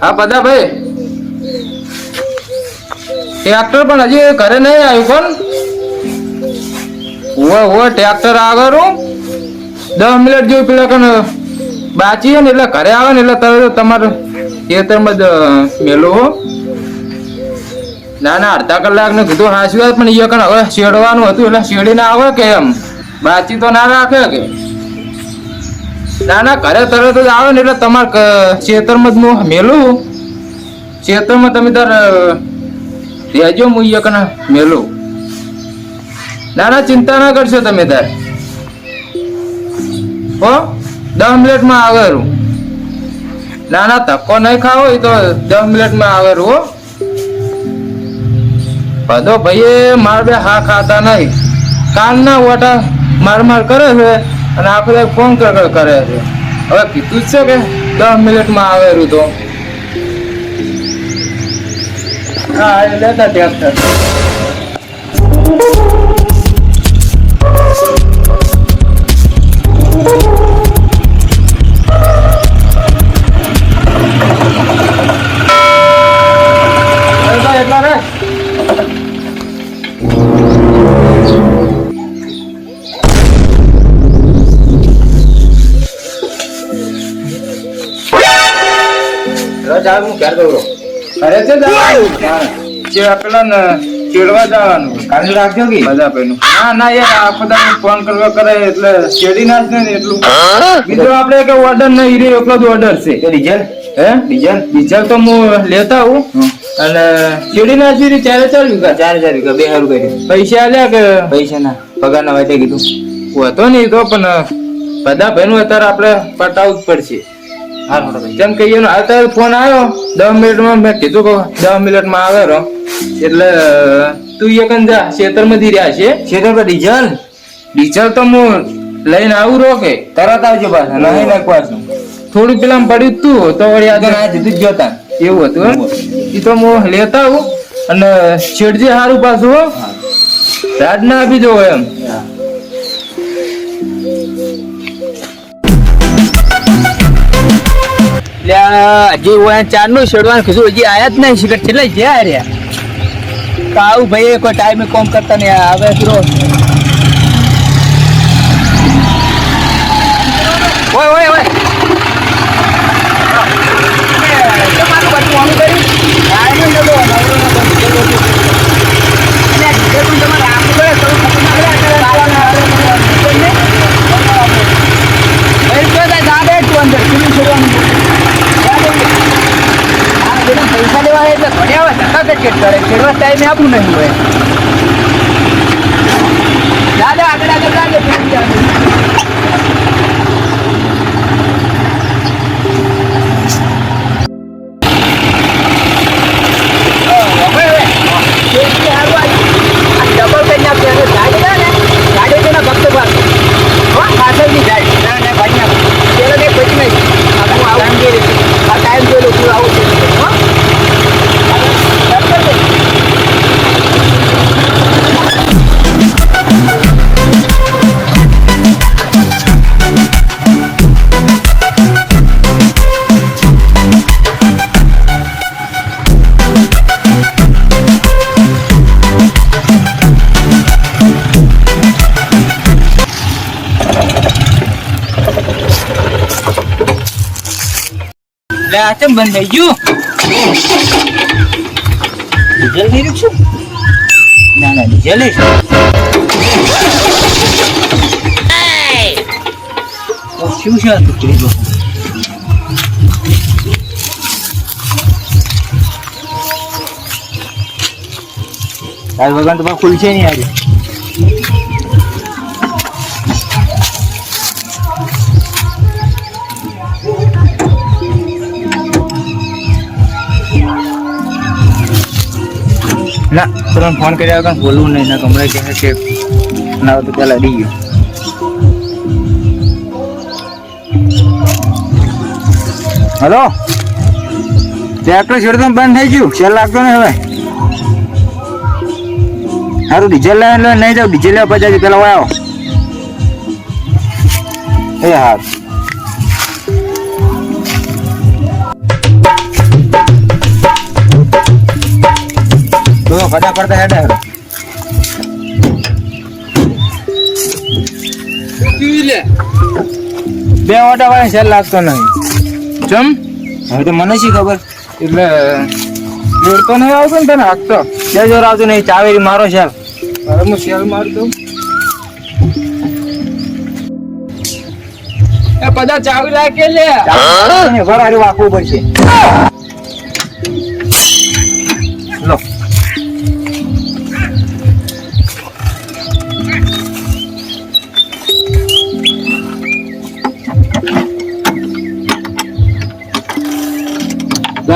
હા? બધા ભાઈ? ટ્રેક્ટર પણ હજી ઘરે નહીં આવ્યું કોણ? ઓય ઓય ટ્રેક્ટર આગળ દસ મિનિટ જેવું પેલા કણ બાચી ને એટલે ઘરે આવે ને એટલે તરત તમારે ખેતરમાં જ મેલું ના ના, અડધા કલાક ને કીધું હાસવ્યા પણ એ કણ હવે શેડવાનું હતું, એટલે શેડીને આવે કે એમ? બાચી તો ના રાખે કે? ના ના, ઘરે તરત જ આવે ને એટલે તમારે ખેતરમાં જ હું મેલું ખેતરમાં તમે તાર રહેજો હું એ મેલું. ના ના, ચિંતા ના કરશો તમે તાર. હો દસ મિનિટમાં આવે રૂ ના ના, ધક્કો નહીં ખાવો એ તો દસ મિનિટમાં આવે રૂ હો. બધો ભાઈ માર બે હા ખાતા નહીં. કાલના ઓટા માર માર કરે છે અને આખો ફોન કર કર છે. હવે કીધું જ છે કે દસ મિનિટમાં આવે રૂ તો. હા, એ લેતા ટ્રેક્ટર એટલા હું દોરો અરે છે જવાનું પેલા ને ચેડવા જવાનું. કાલે રાખજો કે? બધા પેલું ના. ના યાર આ બધા ફોન કરવા કરે એટલે ચેડી ના જ ને એટલું. બીજો આપણે કે ઓર્ડર નહીં રે એટલો જ ઓર્ડર છે. ડીઝલ? હે? ડીઝલ? ડીઝલ તો હું લેતા આવું. અને શેડી ના જ ચારે ચાર વીઘા. ચારે ચાર વીઘા બે હારું કર્યું. પૈસા આલ્યા કે? પૈસા ના પગાર ના વાટે કીધું હતો નહીં તો પણ બધા ભાઈનું અત્યારે આપણે પટાવવું જ પડશે. જેમ કહીએ ને અત્યારે ફોન આવ્યો. દસ મિનિટમાં મેં કીધું કે દસ મિનિટમાં આવે રો. એટલે તું એક જા ખેતરમાં દી રહ્યા છે. ખેતર પર ડીઝલ? ડીઝલ તો હું લઈને આવું રો કે. તરત આવજો પાછા નહીં નાખવાનું. થોડું પેલા પડ્યું તું તો વળી આગળ આ જીતું જ જોતા એવું હતું એ તો હું લેતા આવું. અને છેડજે સારું પાછું હો. રાજ ના આપી દો એમ. હજી ઓયા ચારનું શેડવાનું કીધું હજી આયા જ નહીં છે છેલ્લે જ્યાં રહ્યા. આવું ભાઈ કોઈ ટાઈમે કોમ કરતા નહીં આવે પેલો ઓય ઓય ઓય. તમારું બધું આમ કર્યું? આયનો નતો, નવરો નતો, બીજો નતો. અને આ બીજો પણ તમારે આમ કરે, થોડું ખતરનાક લાગે, કાળાના હારે મને બીજો ને. ભાઈ, જો તારે દાદા જ તું અંદર, પેલું છોડવાનું. આ બધા પૈસા લેવા એટલે ઘરે આવે ધક્કા કચેટ કરે છેડવા ટાઈમે આપવું નહીં હોય દાદા આગળ આગળ લાગે ચમ બંધ થઈ ગયું? ડીઝલ થઈ રહ્યું છું? ના ના ડીઝલ ય શું છે આ તો જો? તાર વગર તો ખુલશે નહીં આજે ના તમે ફોન કર્યા વગર બોલવું નહીં, ના તમને કહે છે ના તો પેલા અડી ગયો. હલો? ટ્રેક્ટર છેડતો બંધ થઈ ગયું? સેલ લાગતો ને હવે? સારું ડીઝલ એટલે નહીં જાવ ડીઝલ લેવા પછી પેલા આવો. એ હા. ફટા પડતા હેડે. બે ઓટા વાળા સેલ લાગતો નહીં. ચમ? હવે તો મને શી ખબર? એટલે જોડતો નહીં આવતો ને તને હાકતો. બે જોર આવતો નહીં? ચાવેરી મારો સેલ હવે હું સેલ મારી દઉં? એ બધા ચાવી લાગે લે. વરારી વાપવું પડશે.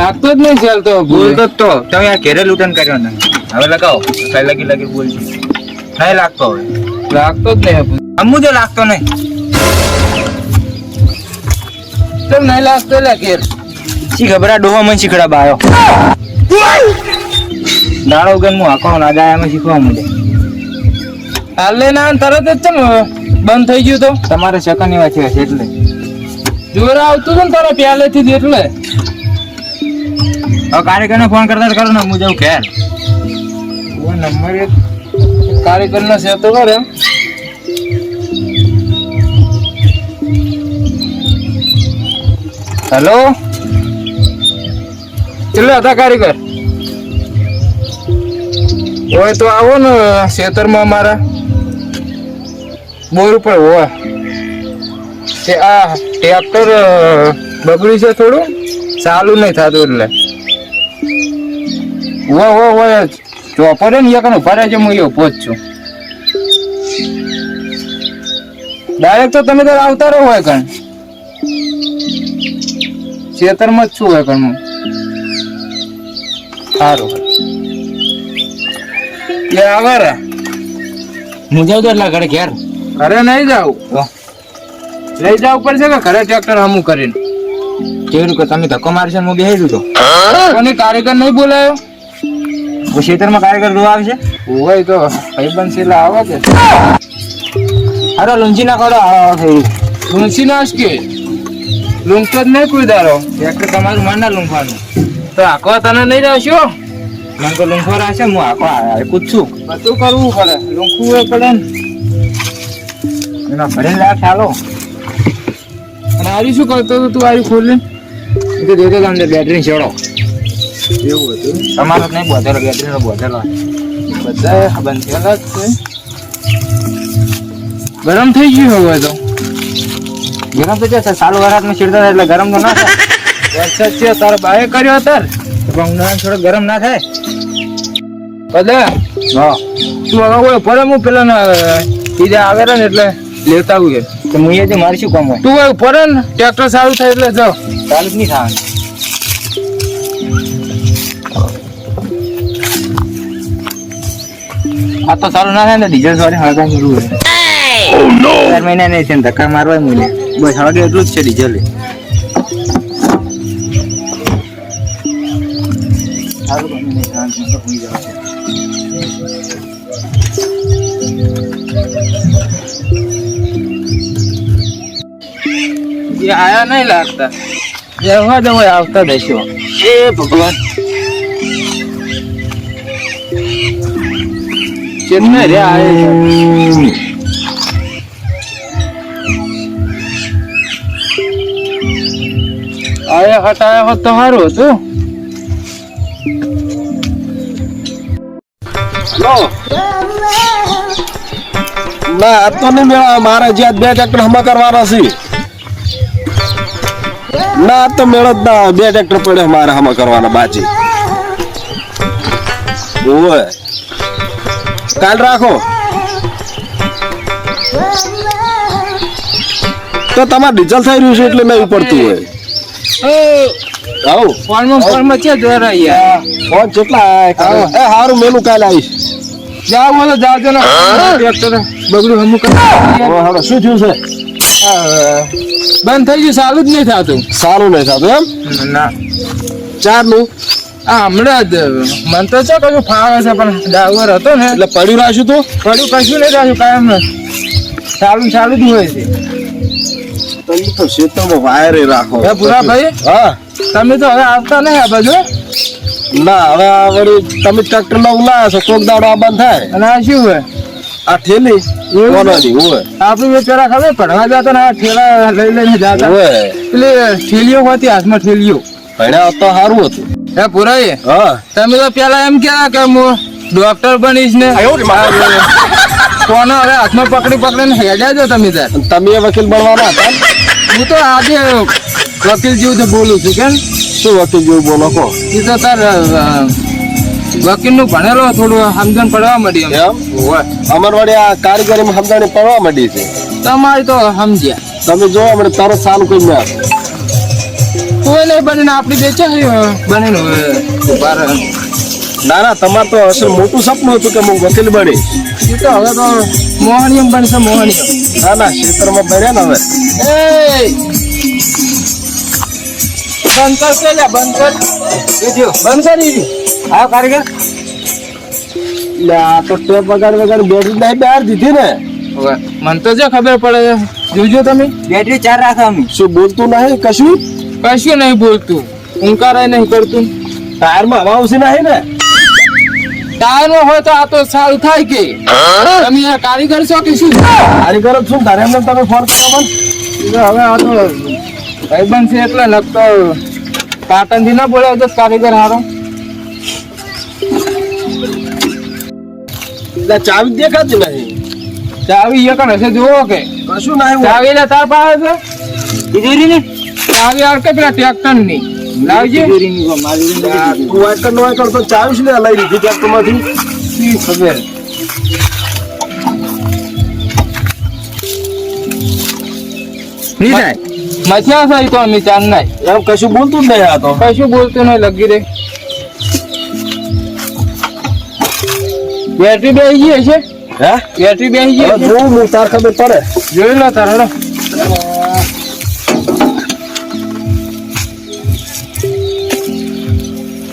લાગતો જ નહીં ચાલતો બોલતો જ તો. તમે આ ઘેરે લૂંટન કર્યો ને. હવે લગાવો. કઈ લગી લગી બોલ નહીં લાગતો હવે. લાગતો જ નહીં અમુ જો લાગતો નહીં. તમ નહીં લાગતો લે ઘેર? શી ખબર આ ડોહા મને શીખડા બાયો? દાડો વગર હું આખો ના ગાયામાં શીખવા મળે હાલે ના તરત જ ચમ બંધ થઈ ગયું તો. તમારે સેકન્ડ વાત છે એટલે. જોર આવતું હતું ને તારા પ્યાલેથી જ એટલે. હવે કાર્યકરને ફોન કરતા કરો ને હું જાઉં ઘેર. નંબર એક કાર્યકરનો છે તો કરે હેલો? ચલો હતા કારીગર હોય તો આવો ને ખેતરમાં અમારા. બોર ઉપર હોય તે આ ટ્રેક્ટર બગડ્યું છે થોડું? ચાલુ નહીં થતું એટલે. ઓ ઓ ઓ જ ચોપરે ને એક ઊભા છે હું એ ઊભો જ છું. ડાયરેક્ટ તો તમે તો આવતા રહો હોય કણ. ખેતરમાં જ છું હોય કણ હું. સારું એ આવે રે. હું જાઉં તો એટલા ઘરે ઘેર. ઘરે નહીં જાઉં? લઈ જવું પડશે કે ઘરે ટ્રેક્ટર હમું કરીને? કેવું કે તમે ધક્કો મારશો હું બેસી દીધો કોને કારીગર નહીં બોલાયો? ખેતરમાં કારીગર જોવા આવશે? હોય તો ભાઈબંધ છેલ્લા આવે છે અરે લુંચી ના કરો લુંચી ના કે? લૂંટતો જ નહીં કોઈ દારો ટ્રેક્ટર તમારું મન ના લૂંટવાનું તો આખો તને નહીં રહેશો મને તો લૂંટવો રહેશે હું આખો પૂછું છું. બધું કરવું પડે? લૂંટવું પડે ને. એના ભરેલા ચાલો અને આરી શું કરતો તું આરી ખોલી? એ તો જોતો હતો અંદર બેટરી છેડો. એવું હતું? તમારો નહીં બોધેલો બેટરી નો બોધેલો બધા બંધ થયેલા જ છે. ગરમ થઈ ગયું હવે તો. ગરમ તો છે સાલું વરાતમાં છીડતા એટલે ગરમ તો ના થાય. વરસાદ છે તારો બાએ કર્યો તાર પણ ઉનાળા થોડો ગરમ ના થાય. બધા હા. તું હવે હું પેલા સીધા આવેલા ને એટલે લેતા આવું તો હું એ મારે શું કામ હોય? તું એવું પડે ને ટ્રેક્ટર સારું થાય એટલે જાઓ. ચાલુ જ નહીં થવાનું આ તો સારું ના થાય ને ડીઝલ સોરી હળગા હોય. ચાર મહિના નહીં છે ને ધક્કા મારવા મૂલ્ય બસ હવે એટલું જ છે ડીઝલ સારું એ આયા નહીં લાગતા. રહેવા દો આવતા દેશો એ ભગવાન. ચેન્નઈ રે આયે આયા હટાયા હોત તો સારું હતું? ના આ તો નહીં મેળા મારે જ્યાં બે ચક્ર હમા કરવાના છે. ના તો મેળો જ ના બે ટ્રેક્ટર પડે મારે હમ કરવાના બાજી. ઓય કાલ રાખો. તો તમારે ડીઝલ થઈ રહ્યું છે એટલે નહીં પડતું હોય. આવું. ફોનમાં ફોનમાં છે જોર યાર ફોન કેટલા. એ સારું મેલું કાલે આવીશ. જાઓ બોલો જાઓ તો ટ્રેક્ટર બગડું હમું કરી શું થયું છે? બંધ થઈ ગયું સારું જ નહીં થતું. સારું નહીં થતું એમ? ના. ચારનું? આ હમણાં જ મને તો છે કશું ફાવે છે પણ ડાવર હતો ને. એટલે પડ્યું રાખ્યું તું? પડ્યું કશું નહીં રાખ્યું કાયમ સારું ને સારું જ હોય છે. તમે તો ક્ષેત્રમાં વાયરે રાખો. હે પૂરા ભાઈ? હા. તમે તો હવે આવતા નહીં આ બાજુ? ના હવે આ વળી તમે ટ્રેક્ટરમાં ઉલાયા છો કોક દાડો આ બંધ થાય. અને આ શું હોય? આ ઠેલી? કોનાની? આપડે બેચારા ખબર પડવા જતા ને આ ઠેલા લઈ લઈને જતા. પેલી ઠેલીઓ હોતી હાથમાં ઠેલીઓ. ભણ્યા તો સારું હતું. હે પુરાઈ હા. તમે તો પેલા એમ કહેતા કે હું ડોક્ટર બનીશ ને કોને હવે હાથમાં પકડી પકડીને હેડ્યા છો તમે તાર તમે એ વકીલ બનવાના હતા હું તો આજે વકીલ જેવું બોલું છું કેમ? શું વકીલ જેવું બોલો કહો એ તો તાર વકીલનું ભણેલો થોડું સમજણ પડવા મળી અમાર વળી આ કારીગરીમાં સમજાણી પડવા મળી છે. તમારી તો સમજ્યા. તમે જો હમણાં તરત સારું કોઈ ના કોઈ નહીં બનીને આપણી બેચે બનીને ઊભા રહે. ના ના તમારે તો અસલ મોટું સપનું હતું કે હું વકીલ બની એ તો હવે તો મોહનિયમ બનશે મોહનિયમ. ના ના ક્ષેત્રમાં બન્યા ને હવે. એ બંધ કરશે બંધ કર. બંધ કરી હા કારીગર. લ્યા તો ટેપ વગાડ વગાડ બેટરી નહીં બહાર દીધી ને. હવે મને તો જો ખબર પડે છે. જોજો તમે. બેટરી ચાર રાખો અમે. શું બોલતું નહીં કશું? કશું નહીં બોલતું. ઊંકારાય નહીં કરતું. ટાયરમાં હવા આવશે નહીં ને? ટાયર હોય તો આ તો સારું થાય કે. તમે આ કારીગર છો કે શું? કારીગર શું તારે એમને તમે ફોન કરો મને. હવે આ તો ભાઈબંધ છે એટલે લગતો થી ના બોલાવ તો કારીગર હારો. એટલે ચાવી દેખાતી નહીં ચાવી એક હશે જુઓ કે. કશું નહીં ચાવી લે તાર પાસે છે? તિજોરી ને ચાવી આર કે પેલા ટ્રેક્ટરની લાવજે તું વાયકર નો વાયકર તો ચાવી લે ને લઈ લીધી ટ્રેક્ટરમાંથી ખબરની થાય. મથ્યા થાય તો અમે ચાર નાય. એમ કશું બોલતું જ નહીં આ તો. કશું બોલતું નહીં લગી રે. બેટરી બેસી ગઈ છે હે? બેટરી બેસી ગઈ હવે છે જોઉં હું તાર ખબર પડે. જોઈ લો તાર હેડો.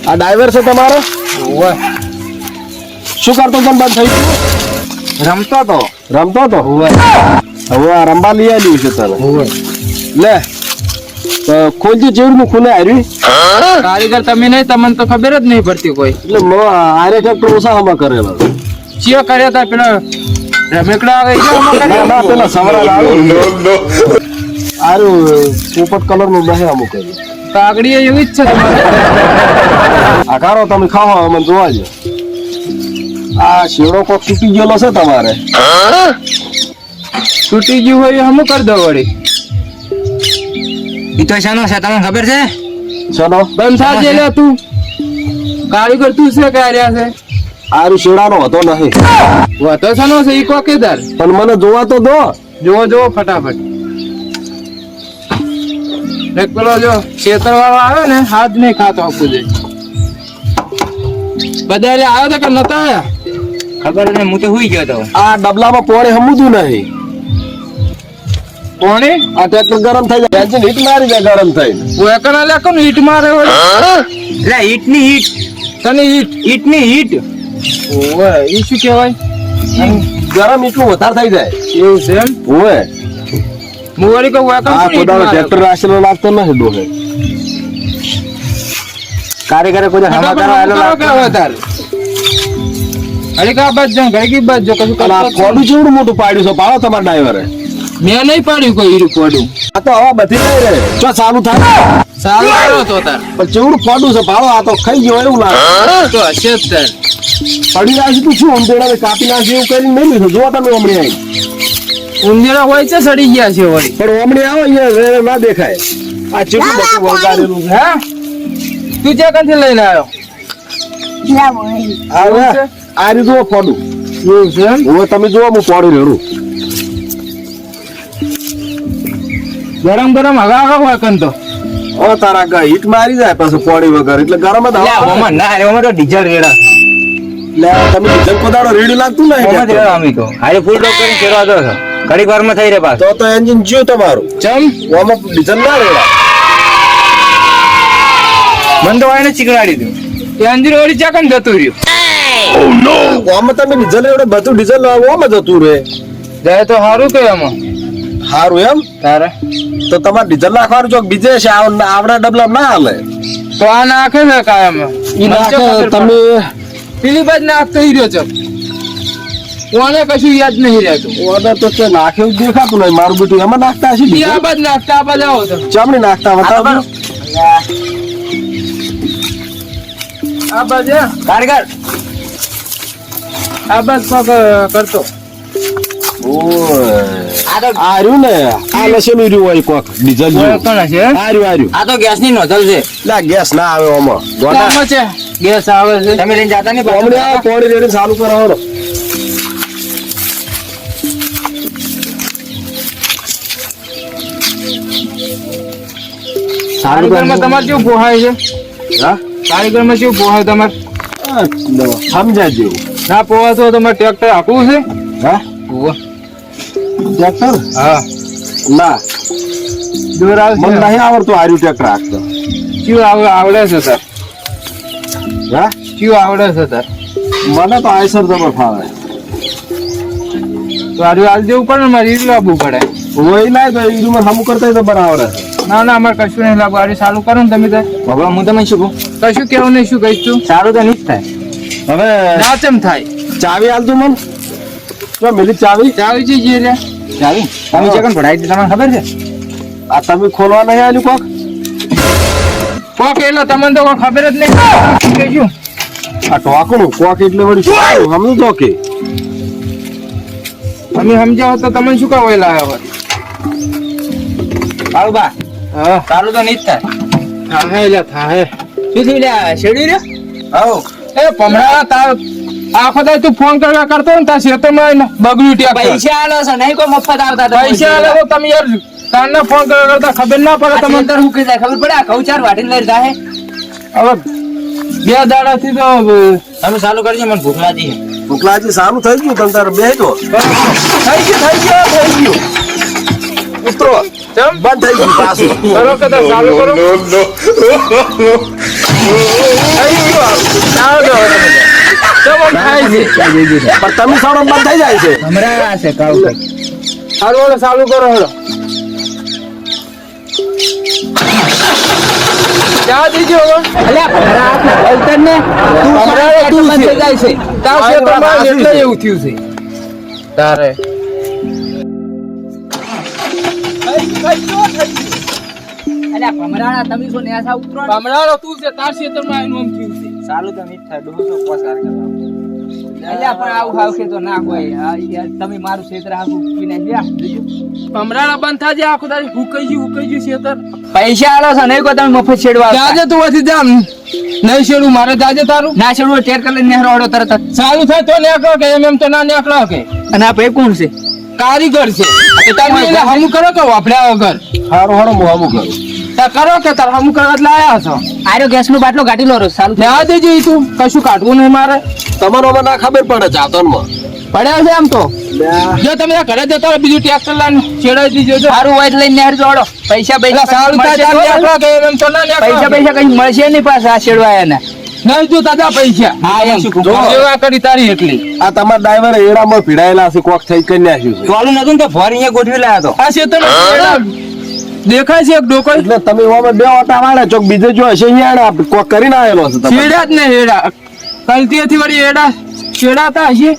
આ ડ્રાઈવર છે તમારો? ઓવે. શું કરતો તમ બંધ થઈ ગયું? રમતો તો. રમતો તો? હવે આ રંબા લઈ આવ્યું છે તને લે. તો ખોલજી જેવડું ખુલે હાર્યું. કારીગર તમે નહીં તમને તો ખબર જ નહીં પડતી કોઈ. એટલે આરે ટ્રેક્ટર ઓછા હમા કરેલા. ચિયો કર્યા હતા પેલો રમેકડા આવે ના ના પેલા સવરા આરું પોપટ કલરનું બહે અમુક કર્યું. તાગડી એવી જ છે તમારે. આ કારો તમે ખાવા મને જોવા જો આ શેડો કોક તૂટી ગયેલો છે તમારે. તૂટી ગયું હોય એ હમું કરી દો વળી. ઈ તો શાનો છે તમને ખબર છે? ચલો બંધ લે તું. કારીગર તું છે કે રહ્યા છે? આરું શેડાનો હતો નહીં. વાતો શાનો છે ઈ કોકેદાર. પણ મને જોવા તો દો. જોવો જોવો ફટાફટ. એક પેલો જો ખેતર વાળો આવે ને હાથ નહીં ખાતો આપવું જોઈએ બધા એટલે આવ્યો તો કે નતા આવ્યા? ખબર નહીં હું તો હુઈ ગયો તો. આ ડબલામાં પોણે હમુદું નહીં. પોણે? આ ટ્રેક્ટર ગરમ થઈ જાય. એન્જિન હીટ મારી જાય ગરમ થઈ હું વેકણા લે ને હીટ મારે એટલે હીટની હીટ તને હીટ હીટની ઈટ. ઓવે ઈ શું કહેવાય? ગરમ એટલું વધારે થઈ જાય. એવું છે એમ? ઓવે. હું વળી કહું વેકણ આ મારે? ટ્રેક્ટર રાખેલો લાગતો નથી ડોહે. કારીગરે કોઈ સમાચાર આવેલો લાગતો તારે. ઘડીક આ બાજ જાઉં, ઘડીક ઈ બાજ જો કશું કલા કોડું જેવડું મોટું પાડ્યું છે? પાડો તમારા ડ્રાઈવરે મેં નહીં પાડ્યું કોઈ ઈરું કોડું. આ તો હવા બધી રહે. જો ચાલુ થાય. સારું આવ્યો તો તાર. પણ જેવડું ફોડું છે પાડો આ તો ખાઈ ગયો એવું લાગે. તો હશે જ તાર પડી છે તું શું ઉંદેડાને કાપી નાખી એવું કરીને નહીં લીધું જો તમે હમણાં આવી ઉંદેડા હોય છે સડી ગયા છે વળી. પણ હમણાં આવો અહીંયા ના દેખાય. આ ચેટલું બધું છે હે? તું જ્યાં ક્યાંથી લઈને આવ્યો? આ આ રીતું પડું એવું છે હવે તમે જુઓ હું પોડું રેડું. ગરમ ગરમ હગા હગા હોય કન હવે તારા ગા હીટ મારી જાય પાછું પોડી વગર. એટલે ગરમ જ આવે ઓમાં ના રે ઓમાં તો ડીઝલ રેડા લે તમે ડીઝલ કોદાળો રેડી લાગતું નહીં ઓમાં. રેડા અમે તો. હારે ફૂલ ડોક કરીને ફેરવા દો ઘડી વારમાં થઈ રે પાછું. તો તો એન્જિન જ્યું તમારું. ચમ? ઓમાં ડીઝલ ના રેડા. મને તો વાયને ચીકણાડી દઉં એન્જિન વળી ચાકન જતું રહ્યું. ઓમાં તમે ડીઝલ રેડો બધું ડીઝલ ઓમાં જતું રહે. જાય તો સારું કે એમાં સારું એમ? તારે? તો તમારે ડીઝલ નાખવાનું ચોક બીજે છે આવડા ડબલા ના હાલે. તો આ નાખે ને કાયમ. ઈ નાખે તમે પેલી બાજ નાખતો કહી રહ્યો છો. કોને કશું યાદ નહીં રહેતું ઓર્ડર તો તે નાખ્યું જ દેખાતું નહીં મારું બેટું એમાં નાખતા હશે ઈ આ બાજ નાખતા આ બાજ આવો તો. ચમડી નાખતા બતાવજો. આ બાજ કારગર આ બાજ કોક કરતો. ઓય. આ તો આ રહ્યું ને. આ લસેલું રહ્યું હોય કોક. ડીઝલ જેવું. કોણ છે? આ તો ગેસની નોઝલ છે. ના ગેસ ના આવે આમાં. છે? ગેસ આવે છે. તમે લઈને જાતા નહીં આ કોણી રેડી ચાલુ કરાવો કારીગરમાં તમારે કેવું પોહાય છે? હા? કારીગરમાં કેવું પોહાય તમારે? સમજાય જેવું. ના પોવા તો તમારે ટ્રેક્ટર આપવું છે? હા? ટ્રેક્ટર? હા. ના. દોરાવ મને નહીં આવડતું આર્યું ટ્રેક્ટર આખતો કયું આવે આવડે છે સર? હા? કયું આવડે છે સર? મને તો આયસર જબર ફાવે. તો આર્યું હાલ જેવું પડે ને મારે ઈ લાવવું પડે. વહી લાય તો ઈ રૂમમાં સામું કરતા હોય તો બરાબર હશે. ના ના અમારે કશું નહીં લાગુ આર્યું સારું કરો ને તમે તો. હવે હું તમે શું કહું? કશું કેવું નહીં શું કહીશ તું? સારું તો નહીં થાય. હવે ના ચમ થાય? ચાવી આલતું મને. મિલી ચાવી. ચાવી છે જે રે તમે જે કણ ભરાઈ તમને ખબર છે? આ તમે ખોલવા નહીં આવ્યું કોક? કોક એટલે તમને તો કોઈ ખબર જ નહીં. કે શું? આ ટોકણું કોક એટલે વળી આવ્યું? તો કે. તમે સમજાવો તો તમે શું કહો લાવ્યા હોય આવું બા હા. સારું તો નહીં જ થાય થાહે એટલે થાહે શું થયું લ્યા શેરડી રે? હવ એ પમણા તાર આખો દાય તું ફોન કરવા કરતો ને તાર આવીને બગડ્યું ત્યાં પૈસા આલો છો નહીં કોઈ મફત આવતા પૈસા આલે તમે યાર તારને ફોન કરવા કરતા ખબર ના પડે આ તમને. અંદર હું કહી જાય ખબર પડે? આ વાટીને લઈ જાય હવે બે દાડાથી તો તમે ચાલુ કરજો મને ભૂખ લાગી સારું થઈ ગયું તમે તારે. બે તો થઈ ગયું થઈ ગયું થઈ ગયું. ઉતરો. બંધ થઈ ગયું પાછું. કરો કે ચાલુ કરો. થઈ ગયું ચાલો. દો હવે તમે. કેમ આમ થાય છે પણ તમે સાડો બંધ થઈ જાય છે. હમણાં છે કાવ હાલો હાલો ચાલુ કરો હાલો. જા દીજો અલ્યા ભરા આપના ને. તું ભરા તું બંધ જાય છે. તાર આ ક્ષેત્રમાં એટલે એવું થયું છે. તારે. અલ્યા તમે શું ન્યાસા ઉતરો ને? તું છે તાર ક્ષેત્રમાં એનું આમ થયું છે. સારું તો નહીં ડોસો પસાર કરવા અલ્યા પણ આવું હાવ તો ના કોઈ. તમે મારું ક્ષેત્ર આખું પીને ગયા કમળાના બંધ થાજે આખું તારી હુકાઈ ગયું હુકાઈ ગયું ક્ષેત્ર. પૈસા આલો છો નહીં કોઈ તમે મફત છેડવા જાજે તું વધી જામ. નહીં છેડું મારે જાજે તારું. ના છેડવો ટેર કરી લઈને નેહરો તરત સારું થાય તો નીકળો કે એમ એમ તો ના નીકળો કે. અને આ ભાઈ કોણ છે? કારીગર છે. તો તમે એને હમું કરો કે વાપર્યા વગર. હારું હારું હું હમું કરું. તા કરો કે તાર હમું કરવા લાયા છો આર્યો ગેસ નો બાટલો કાઢી લો સારું ત્યાં દેજે ઈ તું કશું કાઢવું નહીં મારે. તમારો હવે ના ખબર પડે જાતોનમાં. પડ્યા છે આમ તો? જો તમે ઘરે જતા બીજું ટ્રેક્ટર લઈને છેડાઈ દીજો જો. સારું હોય લઈને નહેર જોડો. પૈસા પૈસા સારું તો કે એમ તો ના પૈસા પૈસા કઈ મળશે નહીં પાછા આ છેડવા એને. નહીં તું તાજા પૈસા. હા એમ. સેવા કરી તારી એટલી. આ તમારા ડ્રાઈવર એડામાં ભીડાયેલા છે કોક થઈ કરી નાખ્યું છે. ટોલું નતું ને તો અહીંયા ગોઠવી લાયા તો. આ ક્ષેત્રમાં દેખાય છે એક ડોકો એટલે તમે ઓમાં બે ઓટા વાળા ચોક બીજે જો હશે અહીંયા આને કોક કરીને આવેલો છે તમે. છેડા જ ને હેડા કલતીથી વળી હેડા છેડાતા હશે?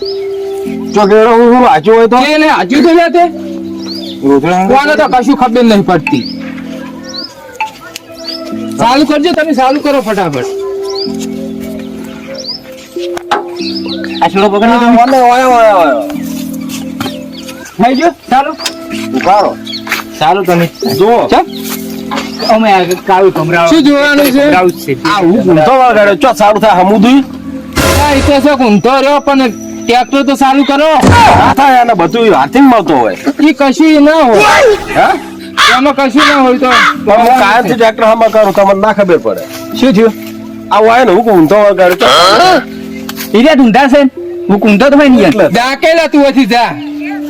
ચોક એડો હું હું વાંચ્યું હોય તો? એને હાચું તો લે તે કોને તો કશું ખબર નહીં પડતી. ચાલુ કરજો તમે ચાલુ કરો ફટાફટ. આ છોડો પકડો. હા, ઓલે ઓય ઓય ઓય થઈ ગયો? ચાલુ? ઉભારો સારું તમે. જુઓ અમે કાળું કમરાઓ શું જોવાનું છે? કાળું છે. આ હું ઊંધો વગાડ્યો ચો સારું થાય હમુદુઈ આ ઈ તો છે ઊંધો રહ્યો પણ ટ્રેક્ટર તો સારું કરો. ના થાય અને બધું હાથી મળતો હોય. એ કશું ના હોય. હા? એમાં કશું ના હોય તો. કાયમથી ટ્રેક્ટર હમા કરું તમને ના ખબર પડે. શું થયું? આ વાય ને હું ઊંધો વગાડ્યો હીરા ઢૂંઢા છે? હું કુંધો તો હોય નહીં ડાકેલા તું વધી જા.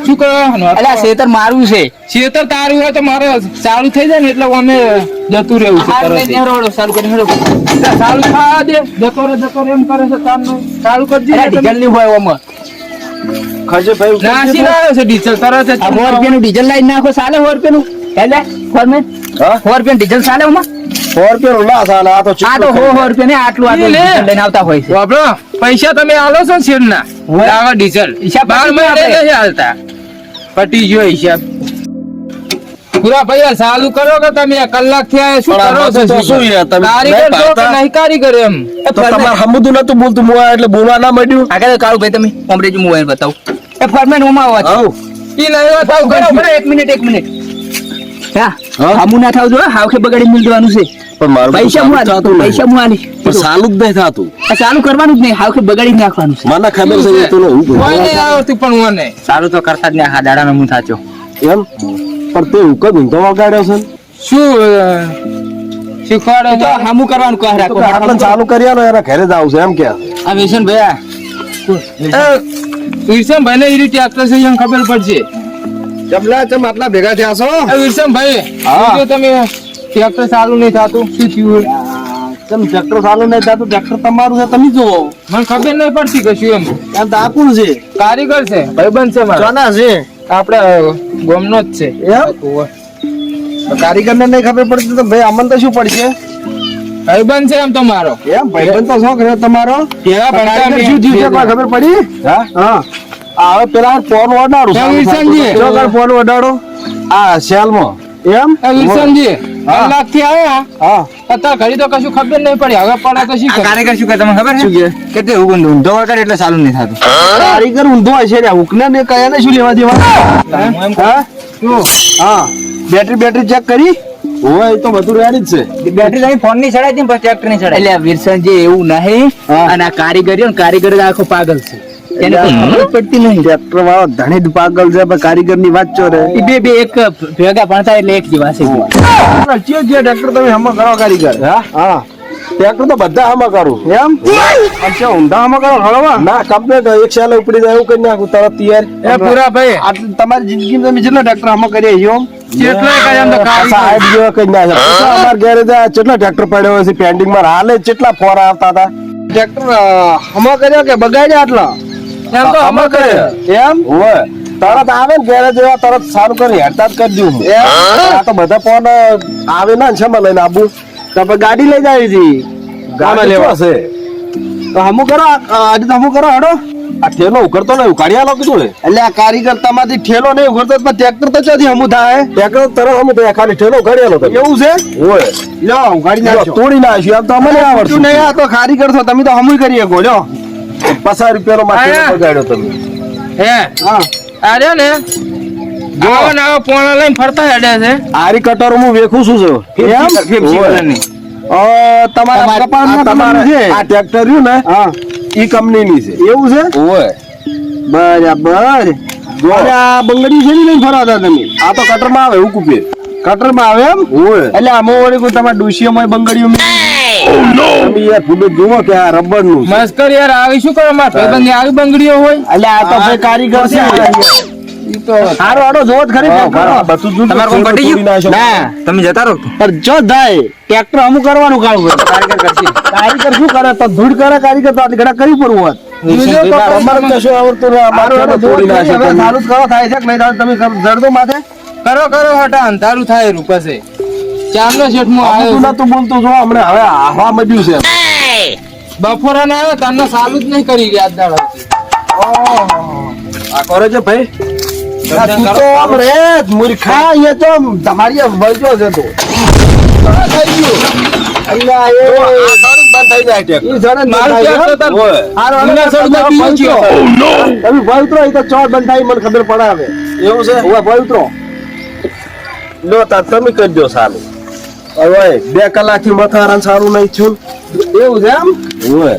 શું કરવાનું? એટલે શેતર મારું છે. શેતર તારું હોય તો મારે ચાલુ થઈ જાય ને એટલે અમે જતું રહેવું છે તરત સારું હેડો દે જતો રે જતો રે એમ કરે છે તારનું. ચાલુ કરજે ડીઝલ ને હોય ઓમાં. ખર્ચે ભાઈ નાસી રહ્યો છે ડીઝલ તરત જ સો રૂપિયાનું ડીઝલ લાઈન નાખો સાલે સો રૂપિયાનું એટલે ફોરમેન સો રૂપિયાનું ડીઝલ સાલે ઓમાં? સો આ તો આ તો સો સો રૂપિયા ને આટલું આટલું. લઈને આવતા હોય છે. પૈસા તમે આલો છો ને શેરના. ડીઝલ બાર. નથી હાલતા. પટી ગયો હિસાબ પૂરા ભાઈ ચાલુ કરો કે તમે? કલાક થયા શું કરો છો તો શું યાર, તમે કારીગર છો કે નહીં કારીગર એમ? તો તમારે ન નતું બોલતું મુવા એટલે બોલવા ના મળ્યું આગળ કાળુ ભાઈ તમે કોમ્પ્રેજ મોબાઈલ બતાવો. એ ફોરમેન આવો છો. ઈ નહીં થાવ કરો એક મિનિટ એક મિનિટ હા. હમુ ના થાવ જો હાવખે બગાડી મિલ દેવાનું છે. પણ મારું પૈસા ચાલુ હું થતું પૈસા હું આલી પણ ચાલુ જ નહીં થતું. આ કરવાનું જ નહીં હાવખે બગાડી નાખવાનું છે. મને ખબર છે તો હું કોઈ નહીં બોલવા આવડતું પણ મને સારું તો કરતા જ નહીં હા દાડાનો હું થાચો. એમ? પણ તે હુકમ ઊંધો વગાડ્યો છે? શું અ, તો હામું કરવાનું કહે રાખો. કે આટલે ચાલુ કર્યા ને એના ઘરે જ આવશે એમ કે. આ વિશન ભૈયા એ, ભાઈ ને ઈ ટ્રેક્ટર છે એમ ખબર પડશે. જમલા ચમ આટલા ભેગા થયા છો? એ ભાઈ હા. તમે ટ્રેક્ટર ચાલુ નહીં થતું? શું થયું તમે ટ્રેક્ટર ચાલુ નહીં થતું? ટ્રેક્ટર તમારું છે તમે જોવો મને ખબર નહીં પડતી કશું એમ. ત્યાં તો આ છે? કારીગર છે ભાઈબંધ છે મારા. ચોના છે? આપણે ગોમનો જ છે. એમ? કારીગરને નહીં ખબર પડતી તો ભાઈ અમને તો શું પડશે? ભાઈબંધ છે એમ તમારો એમ ભાઈબંધ તો શોખ રહ્યો તમારો. કેવા ભણતા શું થયું છે ખબર પડી? હા? હા. હવે પેલા ફોન વડાડો. ફોન વડાડો. આ સેલમાં એમ? એ વિરસનજી કલાકથી આવ્યા? હા. અત્યારે ઘડી તો કશું ખબર નહીં પડી. હવે પડે તો શું કરે? કારીગર શું કહે તમને ખબર શું છે કે કે તે ઊંધો ઊંધો વગર એટલે ચાલુ નહીં થતું. કારીગર ઊંધો હશે ને હુકને ને કયા ને શું લેવા દેવા? હા? હા? બેટરી બેટરી ચેક કરી? હોય તો બધું રેડી જ છે. બેટરી તમે ફોનની ચડાઈ હતી પછી ટ્રેક્ટરની ચડાઈ એટલે વિરસનજી એવું નહીં હા. અને આ કારીગરીઓ ને કારીગર આખો પાગલ છે. પડતી નહીં. ટ્રેક્ટર વાળો ધણી પાગલ છે કારીગરની વાત ચો બે બે એક ભેગા ભણતા એટલે એક જેવા છે જે જે ટ્રેક્ટર તમે હમણાં કરો કારીગર. હા? હા. ટ્રેક્ટર તો બધા હમણાં કરું. એમ? અચ્છા ઊંધા હમણાં કરો હળવા? ના કમ્પ્લેટ એક સાલ ઉપડી જાય એવું કરી નાખું તરત તૈયાર. એ પૂરા ભાઈ. તમારી જિંદગીમાં તમે જેટલા ટ્રેક્ટર હમણાં કરીએ છીએ એમ? કેટલાય તો સાહેબ જેવા અમારા કેટલા ટ્રેક્ટર પડ્યો છે પેન્ડિંગમાં હાલે કેટલા ફોર આવતા હતા. ટ્રેક્ટર હમા કર્યો કે બગાડ્યા આટલા? એમ તો અમે કરે. એમ? હોય તરત આવે ને ઘેરે જેવા તરત સારું કરી હેરતા જ કરી દઉં આ તો બધા ફોન આવે ને છે મને આબુ. તો ગાડી લઈ જાય છે ગામે લેવા. છે તો હમુ કરો આજે તો હમુ કરો હેડો. આ ઠેલો ઉઘડતો નહીં ઉઘાડી આલો કીધું ને. એટલે આ કારીગર તમારી ઠેલો નહીં ઉઘડતો પણ ટ્રેક્ટર તો ચોથી હમું થાય? ટ્રેક્ટર તરત હમું થાય ખાલી ઠેલો ઉઘાડી આલો એવું છે? હોય લ્યો ઉઘાડી નાખો તોડી નાખ્યું આમ તો અમને આવડતું નહીં આ તો કારીગર છો તમે તો હમું કરી શકો લ્યો. પચાસ રૂપિયાનો માં ઠેલો બગાડ્યો તમે. હે? હા. આ ને? આવા ને પોણા લઈને ફરતા હેડે છે. આરી કટર હું વેખું છું? છું એમ? ફિફ્ટી હોય. તમારા કપાળના કલરનું છે. આ ટ્રેક્ટર રહ્યું ને ઈ કંપનીની છે. એવું છે? ઓય. બરાબર. આ બંગડી છે ને ફરાતા તમે? આ તો કટરમાં આવે એવું કુપે કટરમાં આવે એમ? ઓય. એટલે આમાં વળી કોઈ તમારા ડોશીઓમાં બંગડીઓ ફૂડું જુઓ કે આ રબરનું મસ્કર યાર આવી શું કરો મારા ભાઈબંધ આવી બંગડીઓ હોય? એટલે આ તો ભાઈ કારીગર છે. ઈ હારો આડો ખરી બધું જુદું પટી ગયું? ના. તમે જતા રહો. પણ જો થાય ટ્રેક્ટર અમુક કરવાનું કામ કારીગર કરશે. કારીગર શું કરે? તો ધૂળ કરે કારીગર તો આટલી ઘડા કરી પડવું હોત. કરો થાય છે કે નહીં? થાય? તમે કરો- જડદો માથે. કરો કરો હટા અંધારું થાય રૂ પાસે શેઠ શેઠમો તું આવ્યો નતું બોલતું જો હમણાં હવે આવા મજ્યું છે. બપોરે ને આવ્યો તને ચાલુ જ નહીં કરી ગયા દાડો. આ કરે છે ભાઈ? મૂર્ખા એ તો તમારી વળજો છે તો. બંધ થઈ જૂના તમે સડમાં પીવું પવિત્રો. છે. તમે પવિત્રો, ઈ તો ચોર બંધ થાય મને ખબર પડે હવે એવું છે? ઓય, લો તાર તમે કરી દો સારું. હવે બે કલાકથી મથારાન સારું નહીં થયું. એવું છે એમ? ઓય.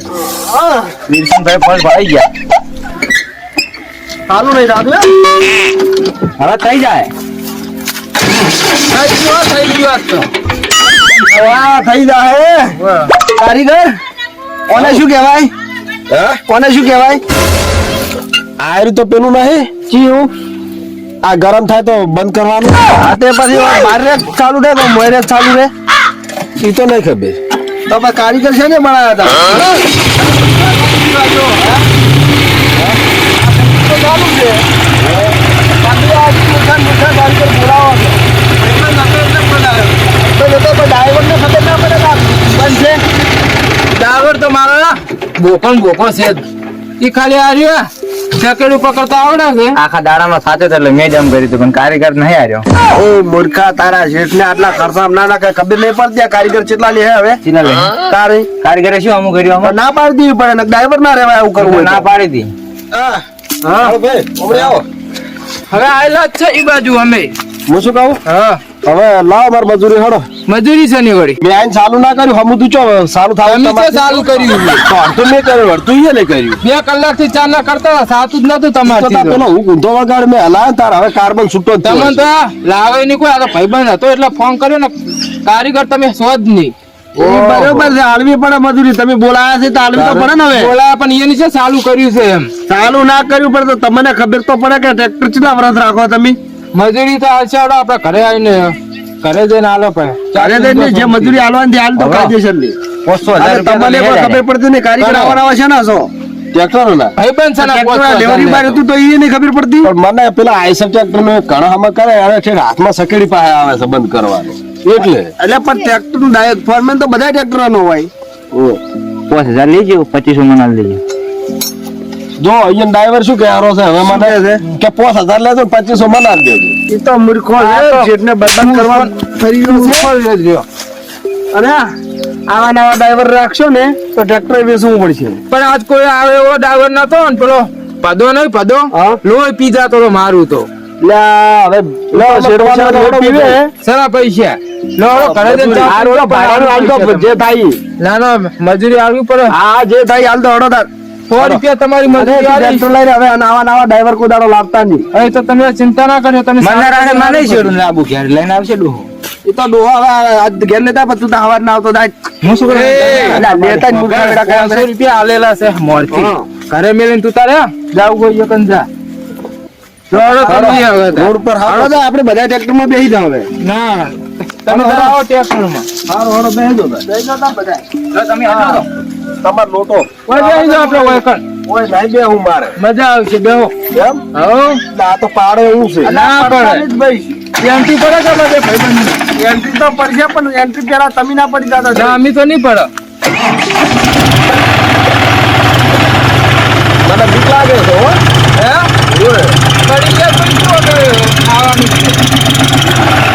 હા. વિરસનભાઈ ફળ ભાઈ ગયા. સારું નહીં રાખ્યું હવે થઈ જાય. થઈ ગયું થઈ ગયું તો. વાહ થઈ જાય. કારીગર કોને શું કહેવાય? કોને શું કહેવાય? આયરું તો પેલું નહીં. ચીયું આ ગરમ થાય તો બંધ કરવાનું. તે પછી મારે ચાલુ રહે તો મોરે ચાલુ રહે. એ તો નહીં ખબર. તો પણ કારીગર છે ને બનાવ્યા હતા ડ્રાઈવર તો મારો બોકણ બોકો છે. એ ઈ ખાલી આ રહ્યો ચકેડું પકડતા આવડે છે? આખા દાડામાં સાચો એટલે મેં જ આમ કર્યું હતું પણ કારીગર નહીં આવ્યો ઓ મૂર્ખા તારા શેઠને આટલા ખર્ચા ના ના કઈ ખબર નહીં પડતી આ કારીગર કેટલા લે હવે? ચીલા લે? તારે? કારીગરે શું અમુક કર્યું ના પાડી દીધી પડે ડ્રાઈવર ના રહેવાય આવું કરવું ના પાડી દી હા હા. ભાઈ ઉમરે આવો. હવે આયેલા જ છે ઈ બાજુ અમે. હું શું કહું? હા. હવે લાવ માર મજૂરી હડો. મજૂરી છે ની વળી. મેં આઈને ચાલુ ના કર્યું હમું તું ચો સારું થાય તમે તો ચાલુ કર્યું. તો મેં કર્યું અડધું ઈ ને કર્યું. બે કલાકથી ચાર ના કરતા સાતું જ નતું તો તાર પેલો હું ગુંધો વગાડ મેં હલાય તાર હવે કાર્બન છૂટો જ થયો તમે છે. તો લાવે ની કોઈ આ તો ભાઈબંધ હતો એટલે ફોન કર્યો ને કારીગર તમે શો જ નહીં. બરોબર છે આલવી પડે મજૂરી. તમે બોલાયા છે તો આલવી તો પડે ને હવે. બોલાયા પણ એની છે ચાલુ કર્યું છે એમ. ચાલુ ના કર્યું પડે તો તમને ખબર તો પડે કે ટ્રેક્ટર કેટલા વર્ષ રાખો તમે? મજૂરી તો હાલ છે આપડે આપડે ઘરે આવીને ઘરે જઈને આલો પણ ઘરે જઈને જે મજૂરી હાલવાની હાલ તો કાયદેસરની તમને પણ ખબર પડતી નહીં કારીગર આવવાના છે ને છો ટ્રેક્ટર ના છે ને પોસ્ટ બાર હતું તો એ નહીં ખબર પડતી. પણ મને પેલા આઈસર ટ્રેક્ટર મેં ઘણા કરે ઠેક હાથમાં સકેડી પાસે આવે છે બંધ કરવાનું. એટલે. એટલે પણ ટ્રેક્ટરનું ડાયરેક્ટ ફોરમેન તો બધા ટ્રેક્ટર નો હોય પાંચ હજાર લેજો પચીસો મના લેજો જો અહીંયા ડ્રાઈવર શું કહેવાનો છે? હવે મને કે પોસ હજાર લેજો પચીસો મના દેજો. એ તો મૂર્ખો જેટને બદનામ કરવા ફરી ગયો અને આવા નવા ડ્રાઈવર રાખશો ને તો ટ્રેક્ટર વેચવું પડશે. પણ આજ કોઈ આવે એવો ડ્રાઈવર નતો ને પેલો પદો નહીં પદો? લોહી પી જાતો તો મારું તો. હવે સરા પૈસા. જે થાય. ના ના મજૂરી આવવી પડે. હા જે થાય હાલ તો હડો સો રૂપિયા તમારી મજૂરી લઈને હવે નવા નવા ડ્રાઈવર કોઈ લાવતા નહીં. હવે તો તમે ચિંતા ના કર્યો તમે મને રાડે મને છેડું લાબુ ઘેર લઈને આવશે ડોહો. એ તો ડોહો હવે ઘેર લેતા પછી તો હવાર ના આવતો દાય હું શું એ, અલા, લેતા જ મૂર્ખા વેડા કર્યા પાંચસો રૂપિયા આલેલા છે મોરથી. ઘરે મેલીને તું તારે જાવ કોઈ કંજા રોડ પર આપણે બધા ટ્રેક્ટરમાં બેસી જાવ હવે. ના. તમે આવો ટ્રેક્ટરમાં હારો તમે તમાર લોટો. ઓય આપણે ઓય કણ. ઓય બે હું મારે. મજા આવશે બેહો. એમ હો. આ તો પાડો એવું છે. ના પડે. ભાઈ એન્ટ્રી પડે કે બધે ભાઈબંધની? એન્ટ્રી તો પડશે પણ એન્ટ્રી પેલા તમે ના પડી જતા ના અમી તો નહીં પડે. મને બીક લાગે છે હો. હે? પડી ગયા તો શું હવે? ખાવાનું. છે?